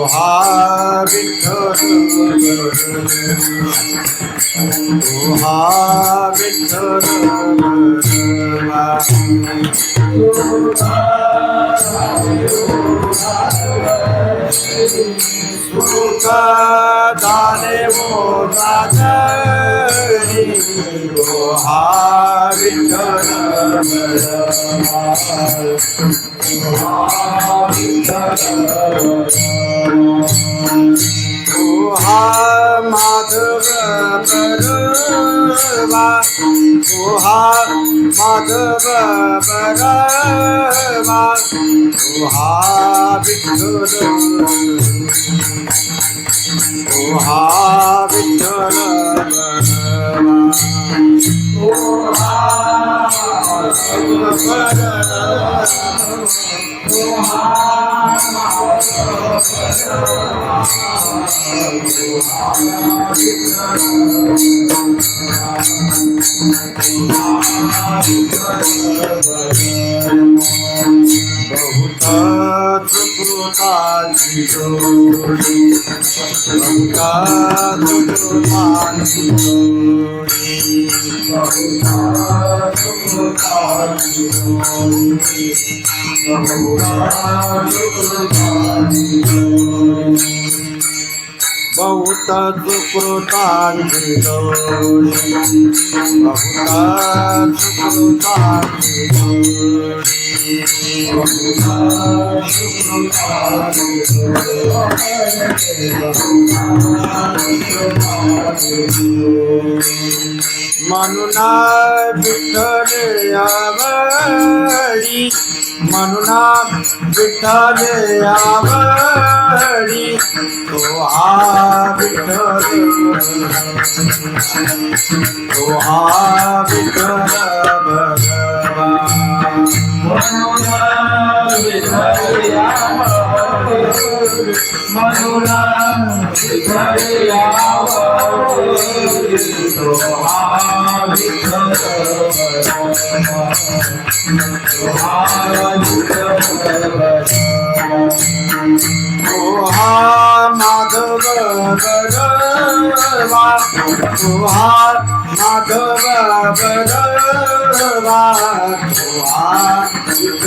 ওহা বিঠল সুখ দানে ও রাজা ওহা বিঠল ওহা বিঠল माधव परवा तुहा माधव परवा तुहा विठ्ठल बहुत बहुत सुकृताची जोडी बहुत सुकृताची जोडी विठ्ठल आवडी म्हणूना विठ्ठल आवडी तो हा विठ्ठल तो हा विठ्ठल भगवान माधव बरवा तुहा माधव बरवा तुहा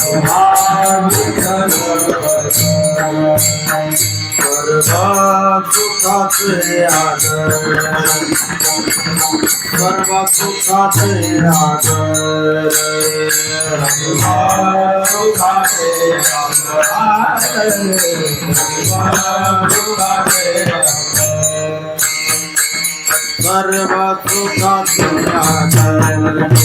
तुहा विठ्ठल सर्व सुखाचे आदर सुखाचे आदर सुखाचे सर्व सुखाचे आदर सर्व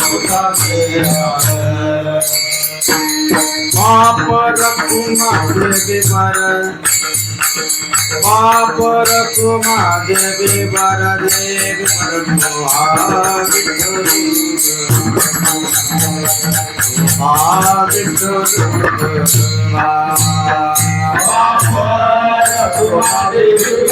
सुखाचे पाप रखुमा देवी बर पाप बाप रघुमा देवर बाप रघुमा देवर. देव बाप रघुमा देव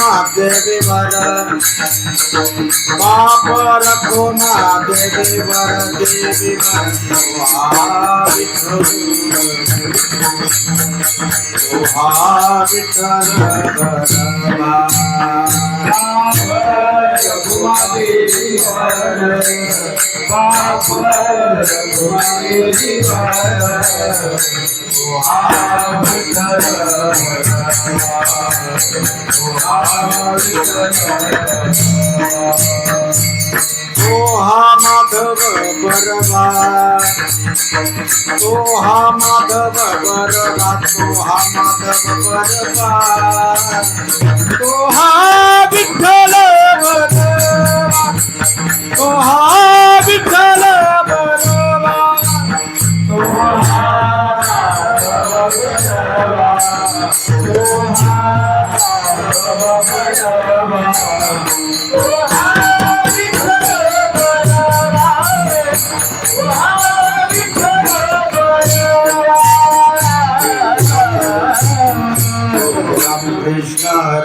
रखो माँ देवी वर पाप रखो माँ देवी वर देवी वर तुहा विठ्ठल तुहा विठ्ठल भगवा. तो हा माधव बरवा तो हा माधव बरवा तो हा माधव बरवा. तो हा Krishna